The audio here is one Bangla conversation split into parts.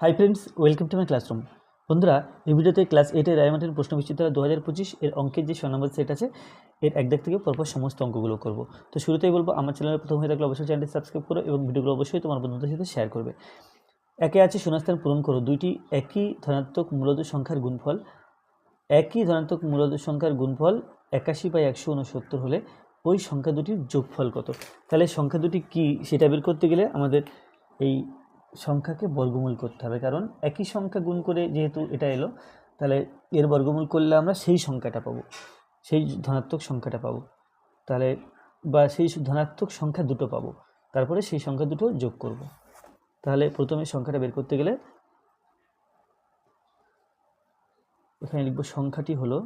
Hi friends welcome to my classroom বন্ধুরা, এই ভিডিওতে ক্লাস এইটের রায়মাটের প্রশ্ন বিচিত্রা দু হাজার পঁচিশ এর অঙ্কের যে ছ নম্বর সেট আছে, এর এক দিক থেকে পরপর সমস্ত অঙ্কগুলো করব। তো শুরুতেই বলব, আমার চ্যানেলে প্রথম হয়ে থাকলে অবশ্যই চ্যানেলটি সাবস্ক্রাইব করো এবং ভিডিওগুলো অবশ্যই তোমার বন্ধুদের সাথে শেয়ার করবে। একে আছে শূন্যস্থান পূরণ করো। দুইটি একই ধনাত্মক মূলত সংখ্যার গুণফল। একই ধনাত্মক মূলত সংখ্যার গুণফল একাশি বাই একশো উনসত্তর হলে ওই সংখ্যা দুটির যোগফল কত? তাহলে সংখ্যা দুটি কী সেটা বের করতে গেলে আমাদের এই সংখ্যাকে বর্গমূল করতে হবে। কারণ একই সংখ্যা গুণ করে যেহেতু এটা এলো, তাহলে এর বর্গমূল করলে আমরা সেই সংখ্যাটা পাবো, সেই ধনাত্মক সংখ্যাটা পাবো। তাহলে বা সেই ধনাত্মক সংখ্যা দুটো পাবো, তারপরে সেই সংখ্যা দুটো যোগ করব। তাহলে প্রথমে সংখ্যাটা বের করতে গেলে এখানে লিখব সংখ্যাটি হলো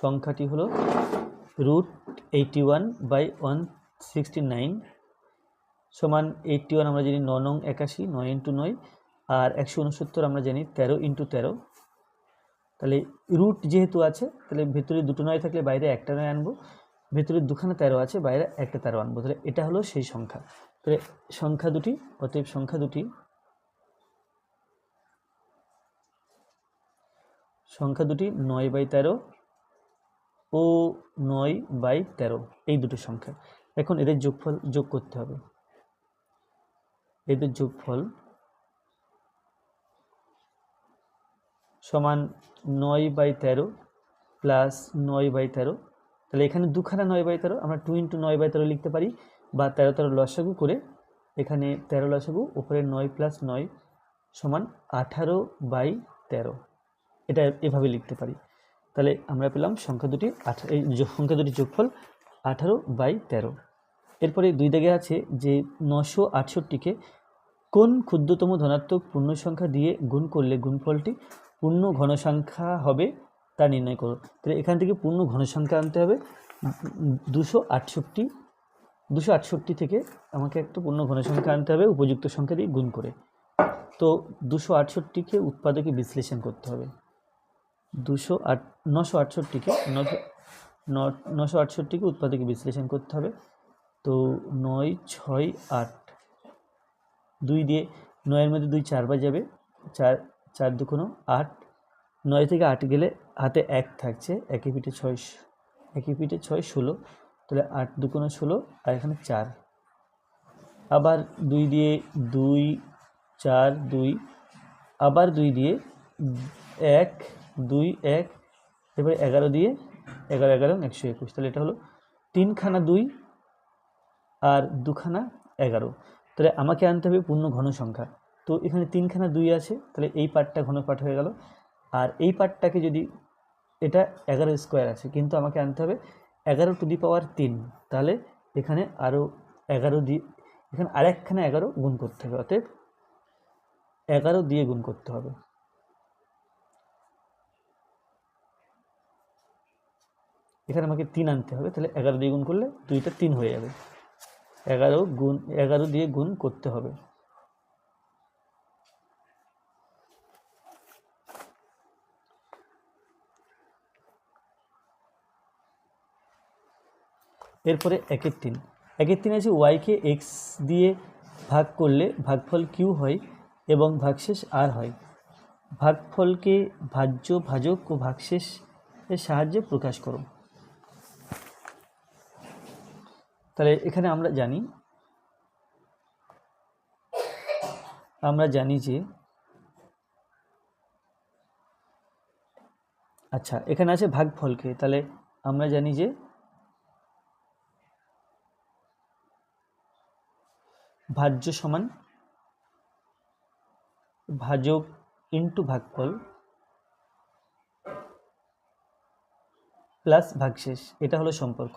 সংখ্যাটি হলো root eighty one by one sixty nine সমান এইটটি ওয়ান আমরা জানি ন নং একাশি, নয় ইন্টু নয়, আর একশো উনসত্তর আমরা জানি তেরো ইন্টু তেরো। তাহলে রুট যেহেতু আছে, তাহলে ভেতরে দুটো নয় থাকলে বাইরে একটা নয় আনব, ভেতরে দুখানা তেরো আছে, বাইরে একটা তেরো আনব, তাহলে এটা হলো সেই সংখ্যা। তাহলে সংখ্যা দুটি, অতএব সংখ্যা দুটি সংখ্যা দুটি নয় বাই তেরো ও নয় বাই তেরো, এই দুটো সংখ্যা। এখন এদের যোগফল যোগ করতে হবে। এদের যোগফল সমান নয় বাই তেরো প্লাস নয় বাই তেরো। তাহলে এখানে দুখানা নয় বাই তেরো, আমরা টু ইন্টু নয় বাই তেরো লিখতে পারি বা তেরো তেরো লসাগু করে এখানে তেরো লসাগু, উপরে নয় প্লাস নয় সমান আঠারো বাই তেরো। এটা এভাবে লিখতে পারি। তাহলে আমরা পেলাম সংখ্যা দুটি আঠা এই সংখ্যা দুটি যোগফল আঠারো বাই তেরো। এরপরে দুই দাগে আছে যে নশো আটষট্টিকে কোন ক্ষুদ্রতম ধনাত্মক পূর্ণ সংখ্যা দিয়ে গুণ করলে গুণফলটি পূর্ণ ঘনসংখ্যা হবে তা নির্ণয় করো। তাহলে এখান থেকে পূর্ণ ঘনসংখ্যা আনতে হবে। দুশো আটষট্টি দুশো আটষট্টি থেকে আমাকে একটা পূর্ণ ঘনসংখ্যা আনতে হবে, উপযুক্ত সংখ্যা দিয়ে গুণ করে। তো দুশো আটষট্টিকে উৎপাদকে বিশ্লেষণ করতে হবে। দুশো আট, নশো আটষট্টিকে, নশো নশো আটষট্টিকে উৎপাদকে বিশ্লেষণ করতে হবে। তো নয়, ছয়, আট দুই দিয়ে নয়ের মধ্যে দুই চারবার যাবে চার চার দুকোনো আট। নয় থেকে আট গেলে হাতে এক থাকছে একই পিঠে ছয় একই পিঠে ছয় ষোলো, তাহলে আট দুকোনো ষোলো আর এখানে চার। আবার দুই দিয়ে দুই, চার দুই, আবার দুই দিয়ে এক, দুই এক এবারে এগারো দিয়ে এগারো এগারো একশো একুশ, তাহলে এটা হলো তিনখানা দুই আর দুখানা এগারো। তাহলে আমাকে আনতে হবে পূর্ণ ঘন সংখ্যা। তো এখানে তিনখানা দুই আছে, তাহলে এই পার্টটা ঘন পাঠ হয়ে গেল। আর এই পার্টটাকে যদি এটা এগারো স্কোয়ার আছে, কিন্তু আমাকে আনতে হবে এগারো টু দি পাওয়ার তিন। তাহলে এখানে আরও এগারো দিয়ে এখানে আরেকখানে এগারো গুণ করতে হবে, অতএব এগারো দিয়ে গুণ করতে হবে। এখানে আমাকে তিন আনতে হবে, তাহলে এগারো দিয়ে গুণ করলে দুইটা তিন হয়ে যাবে। এগারো গুণ, এগারো দিয়ে গুণ করতে হবে। এরপরে একের তিন। একের তিন আছে ওয়াইকে এক্স দিয়ে ভাগ করলে ভাগফল কিউ হয় এবং ভাগশেষ আর হয়। ভাগফলকে ভাজ্য, ভাজক ও ভাগশেষ এর সাহায্যে প্রকাশ করো। তাহলে এখানে আমরা জানি আমরা জানি যে আচ্ছা এখানে আছে ভাগ ভাগফলকে, তাহলে আমরা জানি যে ভাজ্য সমান ভাজক ইন্টু ভাগফল প্লাস ভাগশেষ, এটা হলো সম্পর্ক।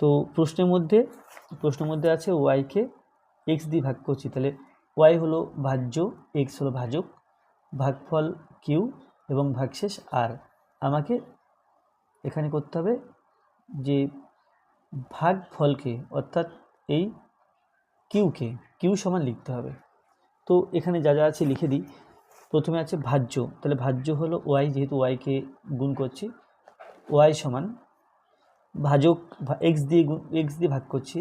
তো প্রশ্নের মধ্যে প্রশ্নের মধ্যে আছে ওয়াইকে এক্স দিয়ে ভাগ করছি, তাহলে ওয়াই হলো ভাজ্য এক্স হলো ভাজক, ভাগফল কিউ এবং ভাগশেষ আর আমাকে এখানে করতে হবে যে ভাগফলকে অর্থাৎ এই কিউকে কিউ সমান লিখতে হবে। তো এখানে যা যা আছে লিখে দিই। প্রথমে আছে ভাজ্য, তাহলে ভাজ্য হলো ওয়াই যেহেতু ওয়াইকে গুণ করছি ওয়াই সমান ভাজক এক্স দিয়ে এক্স দিয়ে ভাগ করছি,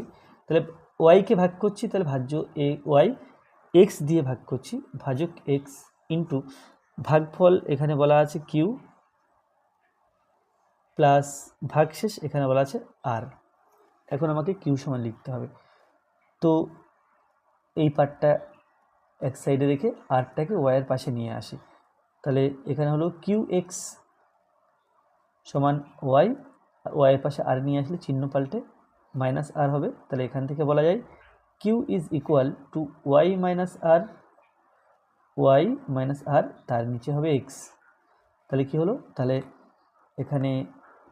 তাহলে ওয়াইকে ভাগ করছি, তাহলে ভাজ্য এ ওয়াই এক্স দিয়ে ভাগ করছি, ভাজক এক্স ইন্টু ভাগফল এখানে বলা আছে কিউ প্লাস ভাগশেষ এখানে বলা আছে আর এখন আমাকে কিউ সমান লিখতে হবে। তো এই পার্টটা এক সাইডে রেখে আরটাকে ওয়াইয়ের পাশে নিয়ে আসি। তাহলে এখানে হলো কিউ এক্স সমান ওয়াই ওয়াইয়ের পাশে আর নিয়ে আসলে চিহ্ন পাল্টে মাইনাস আর হবে। তাহলে এখান থেকে বলা যায় Q is equal to Y minus R Y minus R তার নিচে হবে এক্স তাহলে কি হলো? তাহলে এখানে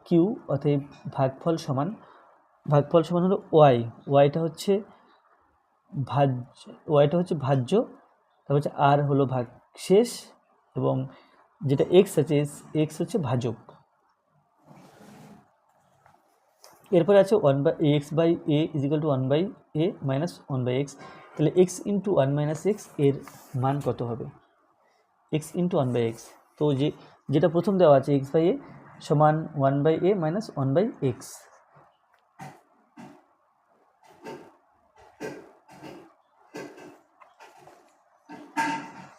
কিউ অতএব ভাগফল সমান ভাগফল সমান হলো ওয়াই ওয়াইটা হচ্ছে ভাজ্য ওয়াইটা হচ্ছে ভাজ্য তারপর হচ্ছে আর হলো ভাগ শেষ এবং যেটা এক্স আছে এক্স হচ্ছে ভাজক। এরপরে আছে one by X by A is equal to one by A minus one by X তাহলে এক্স ইন্টু ওয়ান মাইনাস এক্সের মান কত হবে? X into one by X তো যে, যেটা প্রথম দেওয়া আছে এক্স বাই এ সমান one by A minus one by X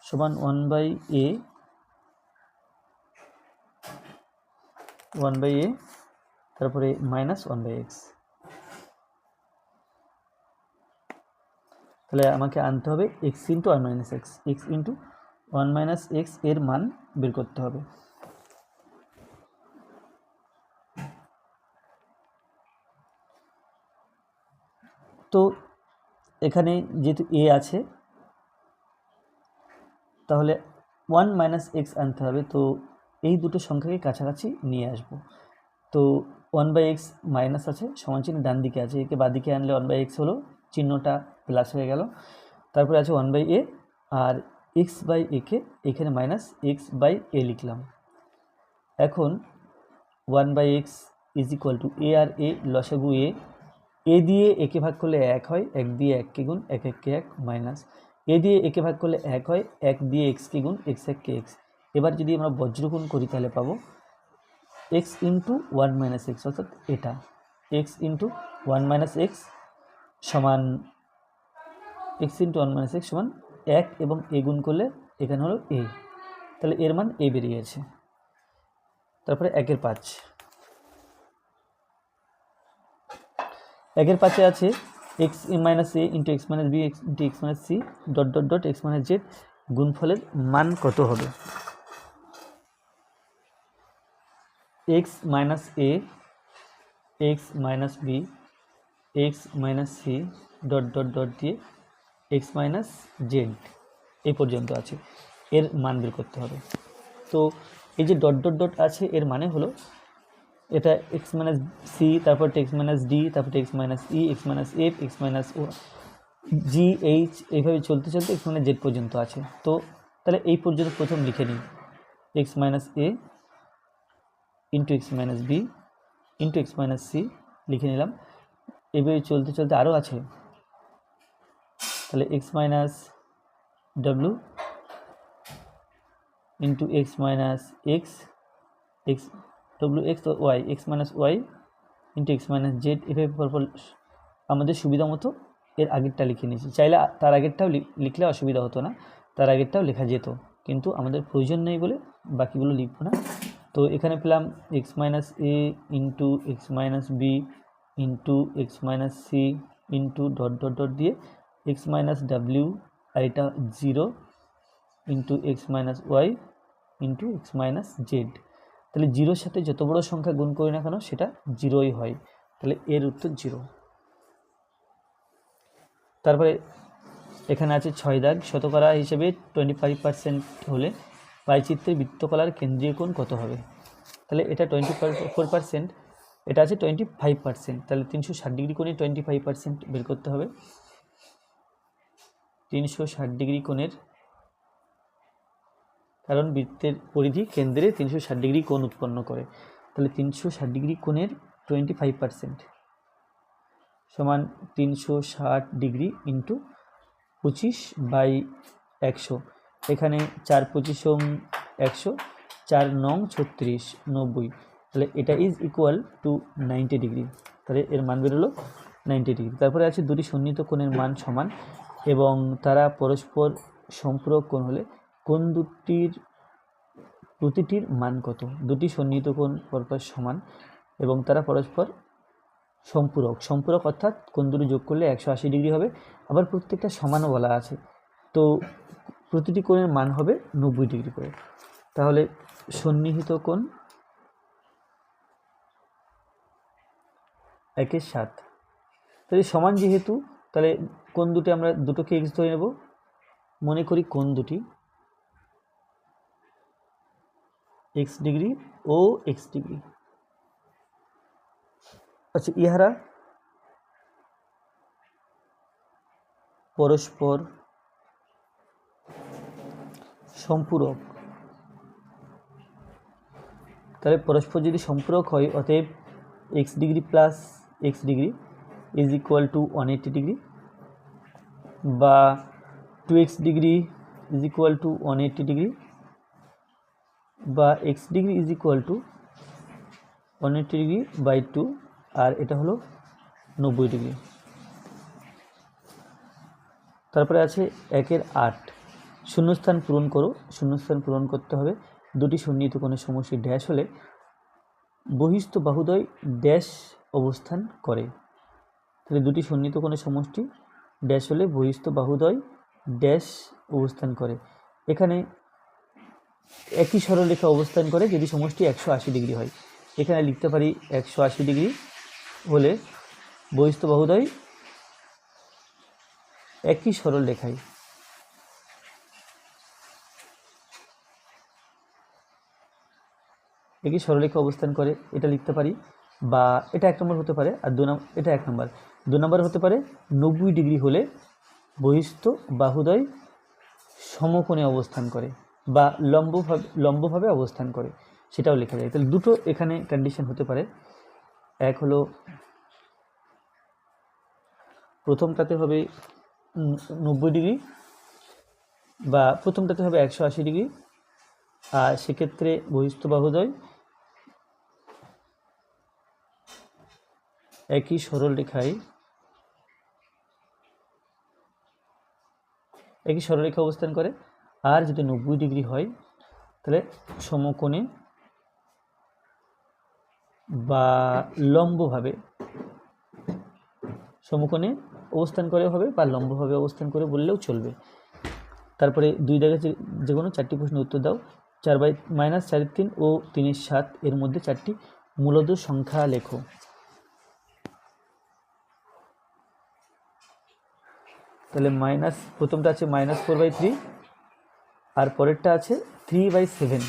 সমান one by A one by A তারপরে মাইনাস ওয়ান বাই এক্স তাহলে আমাকে আনতে হবে X into one minus X X into one minus এক্সের মান বের করতে হবে। তো এখানে যেহেতু এ আছে, তাহলে ওয়ান মাইনাস এক্স আনতে হবে। তো এই দুটো সংখ্যাকে কাছাকাছি নিয়ে আসব। তো ওয়ান বাই এক্স মাইনাস আছে, সমান চিহ্ন ডান দিকে আছে, একে বা দিকে আনলে ওয়ান বাই এক্স হলো, চিহ্নটা প্লাস হয়ে গেল। তারপরে আছে ওয়ান বাই এ আর এক্স বাই একে এখানে মাইনাস এক্স বাই এ লিখলাম। এখন one by X is equal to A R A লসাগু এ এ দিয়ে একে ভাগ করলে এক হয়, এক দিয়ে এককে গুণ এক এককে এক মাইনাস এ দিয়ে একে ভাগ করলে এক হয়, এক দিয়ে এক্সকে গুণ এক্স এককে এক্স এবার যদি আমরা বজ্রগুণ করি তাহলে পাবো X into one minus X অর্থাৎ এটা X into one minus X সমান X into one minus X সমান এক এবং এ গুণ করলে এখানে হলো এ তাহলে এর মান এ বেরিয়েছে। তারপরে একের পাঁচ। একের পাঁচে আছে X minus A into X minus B X into X minus C dot dot dot X minus Z গুণফলের মান কত হবে? X minus A X minus B X minus C dot dot dot দিয়ে এক্স মাইনাস জেড এই পর্যন্ত আছে এর মান বের করতে হবে তো এই যে ডট ডট ডট আছে এর মানে হলো এটা এক্স মাইনাস সি তারপর এক্স মাইনাস ডি তারপর X minus E X minus F X minus ও জি এইচ এইভাবে চলতে চলতে এক্স মাইনাস জেড পর্যন্ত আছে তো তাহলে এই পর্যন্ত প্রথম লিখে নিই X minus A into X minus B into X minus C লিখে নিলাম। এভাবে চলতে চলতে আরও আছে। তাহলে X minus W into X minus X X W X Y X minus Y into X minus Z এভাবে পরপর আমাদের সুবিধা মতো এর আগেরটা লিখে নিয়েছি। চাইলে তার আগেরটাও লিখলে অসুবিধা হতো না। তার আগেরটাও লেখা যেত। কিন্তু আমাদের প্রয়োজন নেই বলে বাকিগুলো লিখব না। তো এখানে পেলাম X minus A into X minus B into X minus C into dot dot dot দিয়ে এক্স মাইনাস ডাব্লিউ আর এটা zero into X minus Y into X minus Z তাহলে জিরোর সাথে যত বড় সংখ্যা গুণ করি না কেন সেটা জিরোই হয়। তাহলে এর উত্তর জিরো তারপরে এখানে আছে ছয় দাগ, শতকরা হিসেবে টোয়েন্টি ফাইভ পার্সেন্ট হলে পাইচিত্রের বৃত্তকলার কেন্দ্রীয় কোণ কত হবে? তাহলে এটা টোয়েন্টি ফোর পার্সেন্ট এটা আছে টোয়েন্টি ফাইভ পার্সেন্ট তাহলে তিনশো ষাট ডিগ্রি কোণে টোয়েন্টি ফাইভ পার্সেন্ট বের করতে হবে। তিনশো ষাট ডিগ্রি কোণের, কারণ বৃত্তের পরিধি কেন্দ্রে তিনশো ষাট ডিগ্রি কোণ উৎপন্ন করে। তাহলে তিনশো ষাট ডিগ্রি কোণের টোয়েন্টি ফাইভ পার্সেন্ট সমান তিনশো ষাট ডিগ্রি ইন্টু পঁচিশ বাই একশো। এখানে চার পঁচিশ, একশো, চার নং ছত্রিশ, নব্বই। তাহলে এটা is equal to ninety degree তাহলে এর মান বেরোলো নাইনটি ডিগ্রি তারপরে আছে দুটি সন্নিহিত কোণের মান সমান এবং তারা পরস্পর সম্পূরক কোণ হলে কোন দুটির প্রতিটির মান কত? দুটি সন্নিহিত কোণ পরপর সমান এবং তারা পরস্পর সম্পূরক। সম্পূরক অর্থাৎ কোণ দুটি যোগ করলে একশো আশি ডিগ্রি হবে। আবার প্রত্যেকটা সমানও বলা আছে। তো প্রতিটি কোণের মান হবে নব্বই ডিগ্রি করে। তাহলে সন্নিহিত কোণ একের সাত। তাহলে সমান যেহেতু, তাহলে কোন দুটি আমরা দুটোকে এক্স ধরে নেব। মনে করি কোন দুটি এক্স ডিগ্রি ও এক্স ডিগ্রি। আচ্ছা ইহারা পরস্পর সম্পূরক। তাহলে পরস্পর যদি সম্পূরক হয়, অতএব X degree plus X degree is equal to one eighty degree বা two X degree is equal to one eighty degree বা X degree is equal to one eighty degree by two আর এটা হলো নব্বই ডিগ্রি। তারপরে আছে একের আট। শূন্যস্থান পূরণ করো, শূন্যস্থান পূরণ করতে হবে। দুটি সন্নিহিত কোণের সমষ্টি ড্যাশ হলে বহিস্থ বাহুদয় ড্যাশ অবস্থান করে। তাহলে দুটি সন্নিহিত কোণের সমষ্টি ড্যাশ হলে বহিস্থ বাহুদয় ড্যাশ অবস্থান করে। এখানে একই সরলরেখা অবস্থান করে যদি সমষ্টি একশো আশি ডিগ্রি হয়। এখানে লিখতে পারি একশো আশি ডিগ্রি হলে বহিস্থ বাহুদয় একই সরল রেখায় একই সরলরেখা অবস্থান করে, এটা লিখতে পারি, বা এটা এক নম্বর হতে পারে, আর দু নম্বর এটা এক নম্বর। দু নম্বর হতে পারে, নব্বই ডিগ্রি হলে বহিস্থ বাহুদয় সমকোণে অবস্থান করে, বা লম্বভাবে লম্বভাবে অবস্থান করে, সেটাও লেখা যায়। তাহলে দুটো এখানে কন্ডিশন হতে পারে। এক হলো, প্রথমটাতে হবে নব্বই ডিগ্রি, বা প্রথমটাতে হবে একশো আশি ডিগ্রি, আর সেক্ষেত্রে বহিস্থ বাহুদয় একই সরল রেখায়, একই সরলরেখা অবস্থান করে। আর যদি নব্বই ডিগ্রি হয়, তাহলে সমকোণে বা লম্বভাবে সমকোণে অবস্থান করে হবে বা লম্বভাবে অবস্থান করে বললেও চলবে। তারপরে দুই জায়গায় যে কোনো চারটি প্রশ্নের উত্তর দাও। চার বাই মাইনাস চারের তিন ও তিনের সাত এর মধ্যে চারটি মূলদ সংখ্যা লেখো। তাহলে মাইনাস প্রথমটা আছে মাইনাস ফোর বাই থ্রি আর পরেরটা আছে থ্রি বাই সেভেন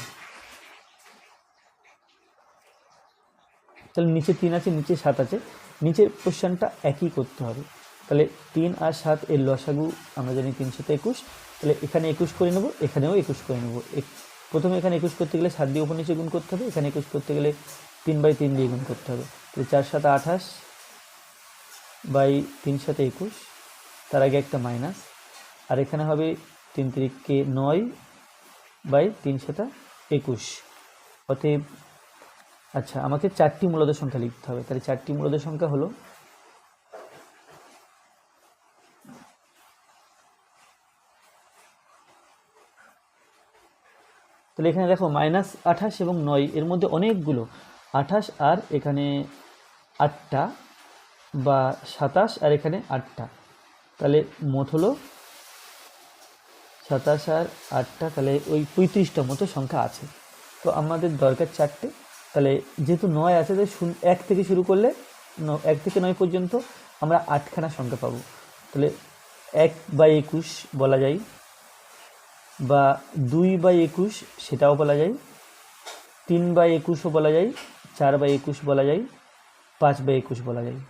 তাহলে নিচে তিন আছে, নিচে সাত আছে। নিচের কোশ্চেনটা একই করতে হবে। তাহলে তিন আর সাত এর লসাগু আমরা জানি তিনশোতে একুশ। তাহলে এখানে একুশ করে নেব, এখানেও একুশ করে নেব। প্রথমে এখানে একুশ করতে গেলে সাত দিয়ে উপর নিচে গুণ করতে হবে। এখানে একুশ করতে গেলে তিন বাই তিন দিয়ে গুণ করতে হবে। তাহলে চার সাত আঠাশ বাই তিন সাথে একুশ। তার আগে একটা মাইনাস আর এখানে হবে তিন তিরিককে নয় বাই তিন সাতা একুশ। অতএব আচ্ছা আমাকে চারটি মূলদ সংখ্যা লিখতে হবে। তাহলে চারটি মূলদ সংখ্যা হলো তাহলে এখানে দেখো মাইনাস আঠাশ এবং নয়, এর মধ্যে অনেকগুলো। আঠাশ আর এখানে আটটা বা সাতাশ আর এখানে আটটা। তাহলে মোট হলো সাতাশ আর আটটা, তাহলে ওই পঁয়ত্রিশটা মতো সংখ্যা আছে। তো আমাদের দরকার চারটে। তাহলে যেহেতু নয় আছে, তাহলে এক থেকে শুরু করলে এক থেকে নয় পর্যন্ত আমরা আটখানা সংখ্যা পাবো। তাহলে এক বাই একুশ বলা যায় বা দুই বাই একুশ সেটাও বলা যায়, তিন বাই একুশও বলা যায়, চার বাই একুশ বলা যায়, পাঁচ বাই একুশ বলা যায়।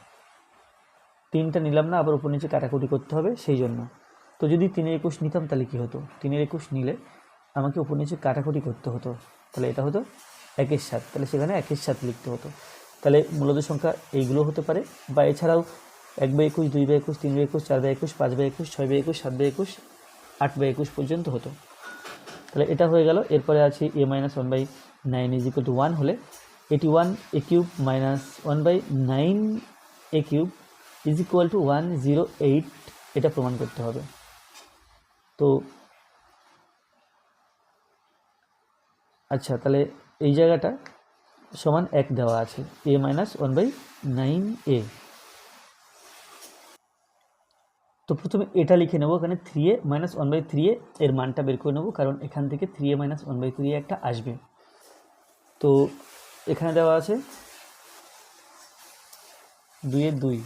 তিনটা নিলাম না, আবার উপর নিচে কাটাকুটি করতে হবে, সেই জন্য। তো যদি তিনের একুশ নিতাম, তাহলে কী হতো? তিনের একুশ নিলে আমাকে উপর নিচে কাটাকুটি করতে হতো। তাহলে এটা হতো একের সাত। তাহলে সেখানে একের সাত লিখতে হতো। তাহলে মূলত সংখ্যা এইগুলো হতে পারে, বা এছাড়াও এক বাই একুশ, দুই বাই একুশ, তিন বাই একুশ, চার বাই একুশ, পাঁচ বাই একুশ, ছয় বাই একুশ, সাত বাই একুশ, আট বাই একুশ পর্যন্ত হতো। তাহলে এটা হয়ে গেল। এরপরে আছে A minus one by nine is equal to one হলে এটি one A cube minus one by nine A cube is equal to one zero eight এটা প্রমাণ করতে হবে। তো আচ্ছা তাহলে এই জায়গাটা সমান এক দেওয়া আছে A minus one by nine A তো প্রথমে এটা লিখে নেব, এখানে three A minus one by three A এর মানটা বের করে নেব, কারণ এখান থেকে three A minus one by three একটা আসবে। তো এখানে দেওয়া আছে, দুইয়ের দুই।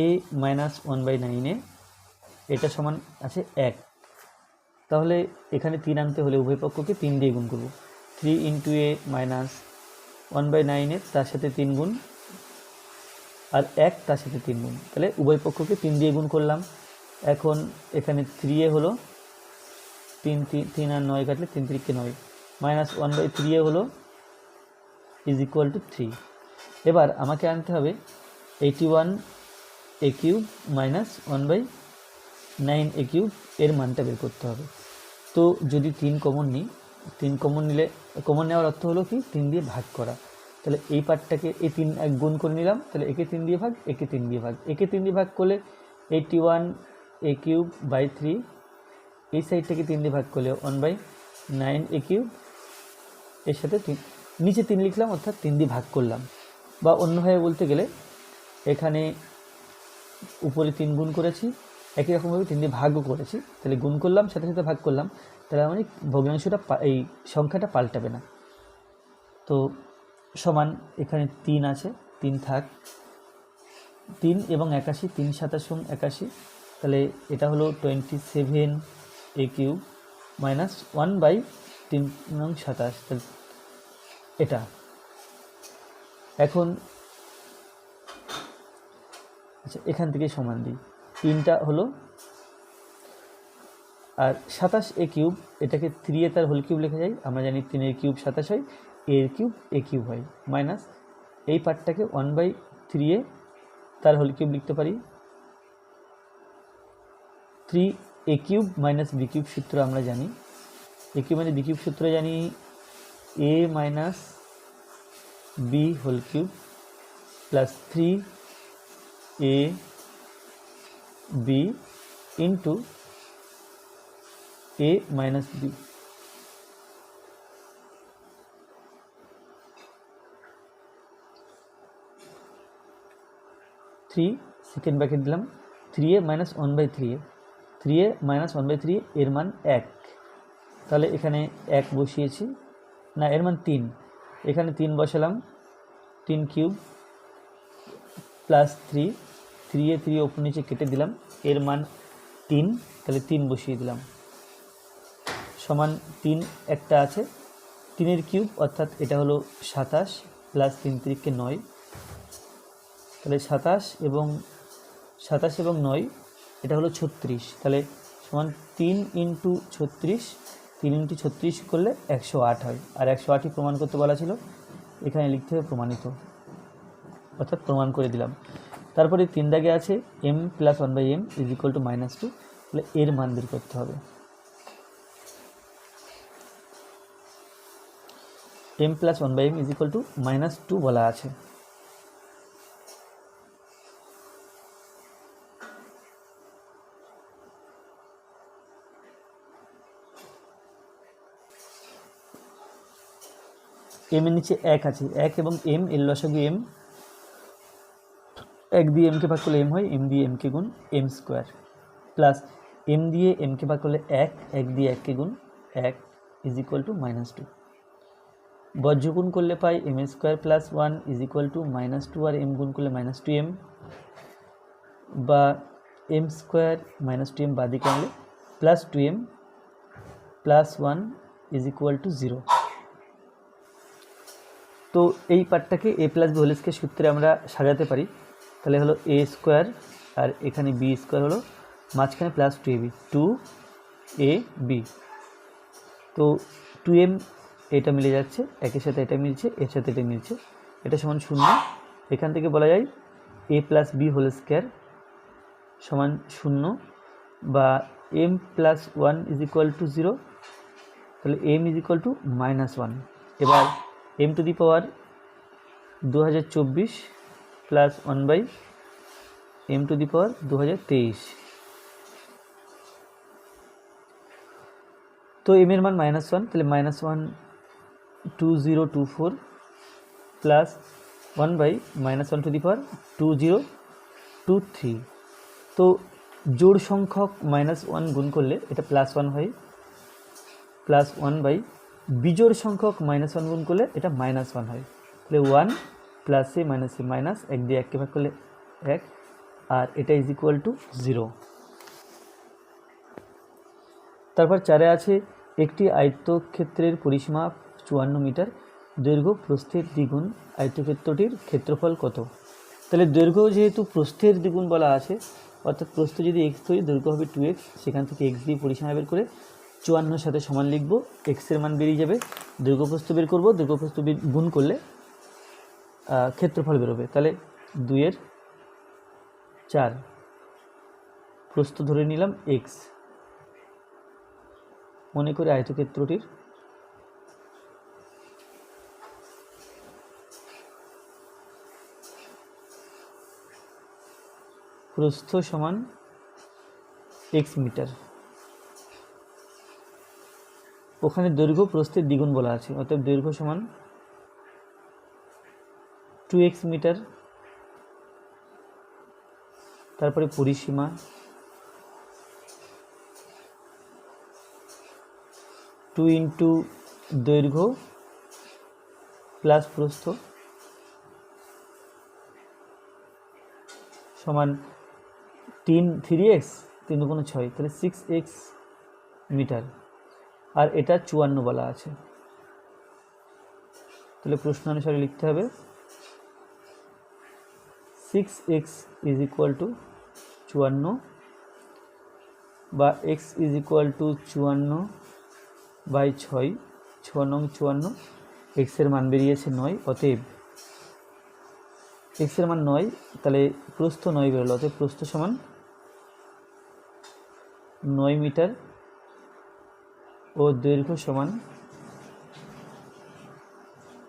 এ মাইনাস ওয়ান বাই নাইনে এটা সমান আছে এক। তাহলে এখানে তিন আনতে হলে উভয় পক্ষকে তিন দিয়ে গুণ করব। Three into A minus one by নাইনের তার সাথে তিন গুণ, আর এক তার সাথে তিন গুণ। তাহলে উভয় পক্ষকে তিন দিয়ে গুণ করলাম। এখন এখানে থ্রি এ হলো তিন তিন তিন আর নয় কাটলে তিন তিরিকে নয়। Minus one by three A হলো ইজ ইকুয়াল টু থ্রি এবার আমাকে আনতে হবে eighty one A cube minus one by nine A cube এর মানটা বের করতে হবে। তো যদি তিন কমন নিই, তিন কমন নিলে কমন নেওয়ার অর্থ হলো কি? তিন দিয়ে ভাগ করা। তাহলে এই পার্টটাকে এই তিন, এক গুণ করে নিলাম, তাহলে একে তিন দিয়ে ভাগ, একে তিন দিয়ে ভাগ। একে তিন দিয়ে ভাগ করলে eighty one A cube by three এই সাইডটাকে তিন দিয়ে ভাগ করলে one by nine A cube এর সাথে তিন, নিচে তিন লিখলাম, অর্থাৎ তিন দিয়ে ভাগ করলাম। বা অন্যভাবে বলতে গেলে, এখানে উপরে তিন গুণ করেছি, একই রকমভাবে তিন দিয়ে ভাগও করেছি। তাহলে গুণ করলাম, সাথে সাথে ভাগ করলাম, তাহলে মানে ভগ্নাংশটা এই সংখ্যাটা পাল্টাবে না। তো সমান এখানে তিন আছে, তিন থাক, তিন এবং একাশি, তিন সাতাশ একাশি, তাহলে এটা হলো twenty seven A cube minus one by তিন সাতাশ এটা। এখন আচ্ছা এখান থেকে সমান দিই। তিনটা হলো, আর সাতাশ এ কিউব, এটাকে থ্রি এ তার হোল কিউব লেখা যায়। আমরা জানি তিনের কিউব সাতাশ হয় এর কিউব এ কিউব হয়। মাইনাস এই পার্টটাকে ওয়ান বাই থ্রি এ তার হোল কিউব লিখতে পারি। Three A cube minus B cube সূত্র আমরা জানি। এ কিউব মানে বি কিউব সূত্র জানি। A minus B whole cube plus three A B into A minus B three second bracket দিলাম। Three A minus one by three A three A minus one by three এর মান এক। তাহলে এখানে এক বসিয়েছি। না, এর মান তিন। এখানে তিন বসালাম। তিন cube plus three three A three ওপর নিচে কেটে দিলাম। এর মান তিন, তাহলে তিন বসিয়ে দিলাম। সমান তিন একটা আছে। তিনের কিউব, অর্থাৎ এটা হলো সাতাশ প্লাস তিন তিরিখকে নয়। তাহলে সাতাশ এবং সাতাশ এবং নয়, এটা হলো ছত্রিশ। তাহলে সমান তিন ইন্টু ছত্রিশ, তিন ইন্টু ছত্রিশ করলে একশো আট হয়। আর একশো আটই প্রমাণ করতে বলা ছিল। এখানে লিখতে হবে প্রমাণিত। অর্থাৎ প্রমাণ করে দিলাম। তারপরে তিন দাগে আছে M plus one by M is equal to minus two তাহলে এর মান বের করতে হবে। M plus one by M is equal to minus two বলা আছে। এম এর নিচে এক আছে, এক এবং এম এর লসাগু এম এক দিয়ে এমকে ভাগ করলে এম হয় এম দিয়ে এমকে গুণ এম স্কোয়ার প্লাস এম দিয়ে এমকে ভাগ করলে এক এক দিয়ে এককে গুণ এক is equal to minus two বজ্র গুণ করলে পাই M square plus one is equal to minus two R M গুণ করলে মাইনাস টু এম বা M square minus two M বাদিকে আনলে plus two M plus one is equal to zero তো এই পার্টটাকে এ প্লাস বি হোল সূত্রে আমরা সাজাতে পারি। তাহলে হলো এ স্কোয়ার আর এখানে বি স্কোয়ার হলো মাঝখানে plus two A B two A B তো টু এম এটা মিলে যাচ্ছে, একের সাথে এটা মিলছে, এর সাথে এটা মিলছে। এটা সমান শূন্য। এখান থেকে বলা যায় A plus B whole square সমান শূন্য বা M plus one is equal to zero তাহলে M is equal to minus one এবার এম টু দি পাওয়ার দু হাজার চব্বিশ plus one by M to the power দু হাজার তেইশ তো এম এর মান মাইনাস ওয়ান তাহলে minus one two zero two four plus one by minus one to the power two zero two three তো জোড় সংখ্যক মাইনাস ওয়ান গুণ করলে এটা প্লাস ওয়ান হয় প্লাস ওয়ান বাই বিজোড় সংখ্যক মাইনাস ওয়ান গুণ করলে এটা মাইনাস ওয়ান হয়। তাহলে one plus A minus A minus এক দিয়ে এককে ভাগ করলে এক? আর এটা ইজ ইকুয়াল টু জিরো তারপর চারে আছে একটি আয়তক্ষেত্রের পরিসীমা চুয়ান্ন মিটার। দৈর্ঘ্য প্রস্থের দ্বিগুণ আয়তক্ষেত্রটির ক্ষেত্রফল কত? তাহলে দৈর্ঘ্য যেহেতু প্রস্থের দ্বিগুণ বলা আছে, অর্থাৎ প্রস্থ যদি এক্স ধরি দৈর্ঘ্য হবে টু এক্স সেখান থেকে এক্স দিয়ে পরিসীমা বের করে চুয়ান্নর সাথে সমান লিখব এক্সের মান বেরিয়ে যাবে। দৈর্ঘ্যপ্রস্থ বের করব দৈর্ঘ্যপ্রস্থ গুণ করলে ক্ষেত্রফল বেরোবে তাহলে দুইয়ের চার। প্রস্থ ধরে নিলাম এক্স মনে করে আয়তক্ষেত্রটির প্রস্থ সমান এক্স মিটার। ওখানে দৈর্ঘ্য প্রস্থের দ্বিগুণ বলা আছে অর্থাৎ দৈর্ঘ্য সমান টু এক্স মিটার তারপরে পরিসীমা টু ইন্টু দৈর্ঘ্য প্লাস প্রস্থ সমান তিন থ্রি এক্স তিন দুগুণ ছয়, তাহলে সিক্স এক্স মিটার আর এটা চুয়ান্ন বলা আছে। তাহলে প্রশ্ন অনুসারে লিখতে হবে। Six X is equal to চুয়ান্ন বা এক্স ইজ ইকুয়াল টু চুয়ান্ন বাই ছয় ছ নং চুয়ান্ন এক্সের মান বেরিয়েছে নয়, অতএব এক্সের মান নয়, তাহলে প্রস্থ নয় বেরোলো, অতএব প্রস্থ সমান নয় মিটার ও দৈর্ঘ্য সমান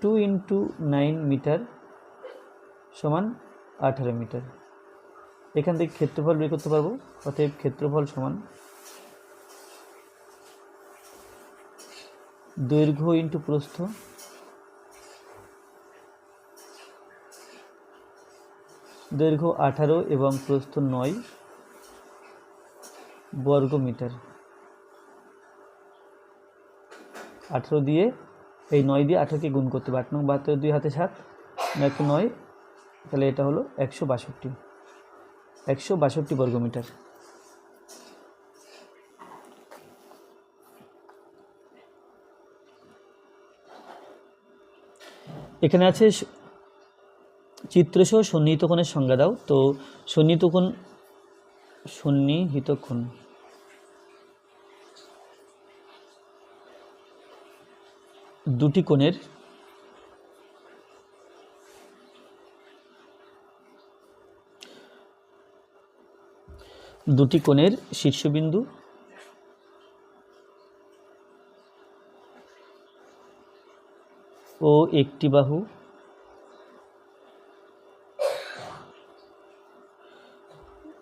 টু ইন্টু নাইন মিটার সমান আঠারো মিটার। এখান থেকে ক্ষেত্রফল বের করতে পারব, অতএব ক্ষেত্রফল সমান দৈর্ঘ্য ইন্টু প্রস্থ দৈর্ঘ্য আঠারো এবং প্রস্থ নয় বর্গ মিটার। আঠেরো দিয়ে, এই নয় দিয়ে আঠেরোকে গুণ করতে নং বাহাত্তর দুই হাতে সাত একশো নয় তাহলে এটা হলো একশো বাষট্টি। একশো বাষট্টি বর্গমিটার। এখানে আছে চিত্রসহ সন্নিহিত কোণের সংজ্ঞা দাও। তো সন্নিহিত কোণ সন্নিহিত কোণ। দুটি কোণের দুটি কোণের শীর্ষবিন্দু। ও একটি বাহু।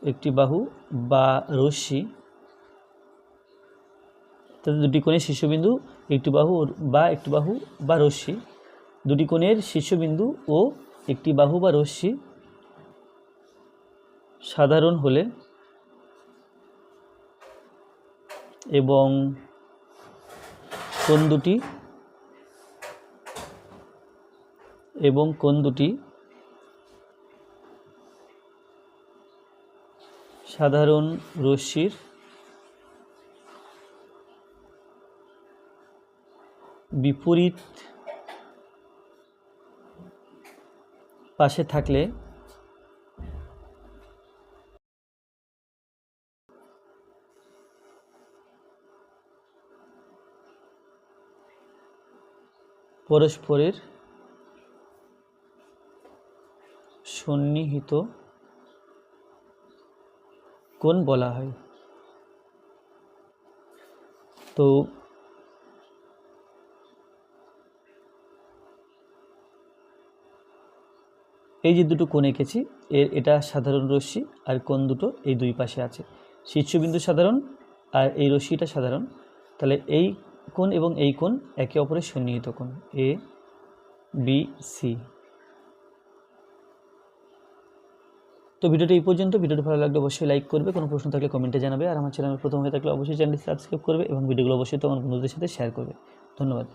একটি বাহু বা রশ্মি। তাদের দুটি কোণের শীর্ষবিন্দু, একটি বাহু বা একটি বাহু বা রশ্মি। দুটি কোণের শীর্ষবিন্দু ও একটি বাহু বা রশ্মি সাধারণ হলে এবং কোন দুটি? এবং কোন দুটি? সাধারণ রশ্মির বিপরীত পাশে থাকলে পরস্পরের সন্নিহিত কোণ বলা হয়। তো এই যে দুটো কোণ এঁকেছি, এর এটা সাধারণ রশ্মি আর কোণ দুটো এই দুই পাশে আছে। শীর্ষবিন্দু সাধারণ আর এই রশ্মিটা সাধারণ। তাহলে এই কোণ এবং এই কোণ একে অপরের সন্নিহিত কোণ। এ বি সি তো ভিডিওটি এই পর্যন্ত। ভিডিওটি ভালো লাগলে অবশ্যই লাইক করবে। কোনো প্রশ্ন থাকলে কমেন্টে জানাবে। আর আমার চ্যানেল প্রথম হয়ে থাকলে অবশ্যই চ্যানেলটি সাবস্ক্রাইব করবে এবং ভিডিওগুলো অবশ্যই তোমার বন্ধুদের সাথে শেয়ার করবে। ধন্যবাদ।